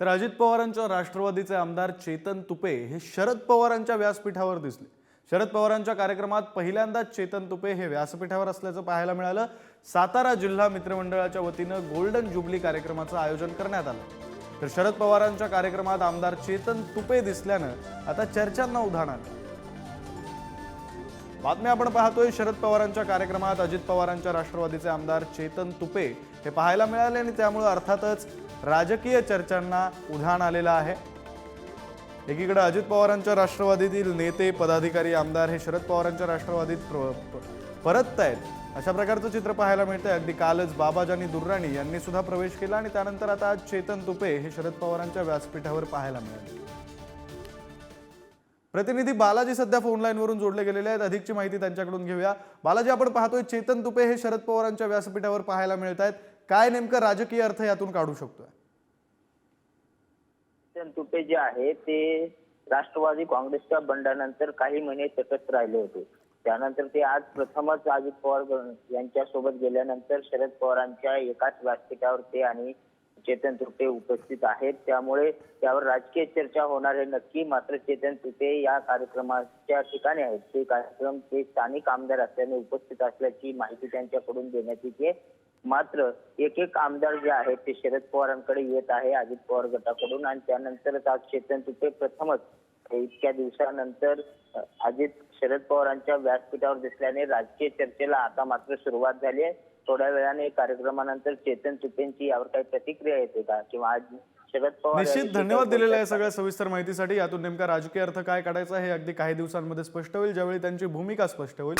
तर अजित पवारांच्या राष्ट्रवादीचे आमदार चेतन तुपे हे शरद पवारांच्या व्यासपीठावर दिसले. शरद पवारांच्या कार्यक्रमात पहिल्यांदाच चेतन तुपे हे व्यासपीठावर असल्याचं पाहायला मिळालं. सातारा जिल्हा मित्रमंडळाच्या वतीनं गोल्डन जुबली कार्यक्रमाचं आयोजन करण्यात आलं. तर शरद पवारांच्या कार्यक्रमात आमदार चेतन तुपे दिसल्यानं आता चर्चांना उधाण आलं. बातम्या आपण पाहतोय शरद पवारांच्या कार्यक्रमात अजित पवारांच्या राष्ट्रवादीचे आमदार चेतन तुपे हे पाहायला मिळाले आणि त्यामुळे अर्थातच राजकीय चर्चांना उधाण आलेलं आहे. एकीकडे अजित पवारांच्या राष्ट्रवादीतील नेते पदाधिकारी आमदार हे शरद पवारांच्या राष्ट्रवादीत प्र- परतत आहेत. अशा प्रकारचं चित्र पाहायला मिळतंय. अगदी कालच बाबाजानी दुर्राणी यांनी सुद्धा प्रवेश केला आणि त्यानंतर आता आज चेतन तुपे हे शरद पवारांच्या व्यासपीठावर पाहायला मिळाले. प्रतिनिधी बालाजी सध्या फोन लाईनवरून जोडले गेलेले आहेत. अधिकची माहिती त्यांच्याकडून घेऊया. बालाजी आपण पाहतोय चेतन तुपे हे शरद पवारांच्या व्यासपीठावर पाहायला मिळत आहेत. काय नेमकं राजकीय अर्थ यातून काढू शकतोय? चेतन तुपे जे आहे ते राष्ट्रवादी काँग्रेसच्या बंडानंतर काही महिने सतत राहिले होते. त्यानंतर ते आज प्रथमच अजित पवार यांच्या सोबत गेल्यानंतर शरद पवारांच्या एकाच व्यासपीठावर ते आणि चेतन तुपे उपस्थित आहेत. त्यामुळे त्यावर राजकीय चर्चा होणार आहे नक्की. मात्र चेतन तुपे या कार्यक्रमाच्या ठिकाणी आहेत. ते कार्यक्रम ते स्थानिक आमदार असल्याने उपस्थित असल्याची माहिती त्यांच्याकडून देण्यात येते. मात्र एक एक आमदार जे आहेत ते शरद पवारांकडे येत आहे अजित पवार गटाकडून. आणि त्यानंतरच आज चेतन तुपे प्रथमच इतक्या दिवसानंतर अजित शरद पवारांच्या व्यासपीठावर दिसल्याने राजकीय चर्चेला आता मात्र सुरुवात झाली आहे. थोड्या वेळाने कार्यक्रमानंतर चेतन तुपेंची यावर काही प्रतिक्रिया येते का? किंवा आज शरद पवार निश्चित धन्यवाद दिलेला आहे? सगळ्या सविस्तर माहितीसाठी. यातून नेमका राजकीय अर्थ काय काढायचा हे अगदी काही दिवसांमध्ये स्पष्ट होईल ज्यावेळी त्यांची भूमिका स्पष्ट होईल.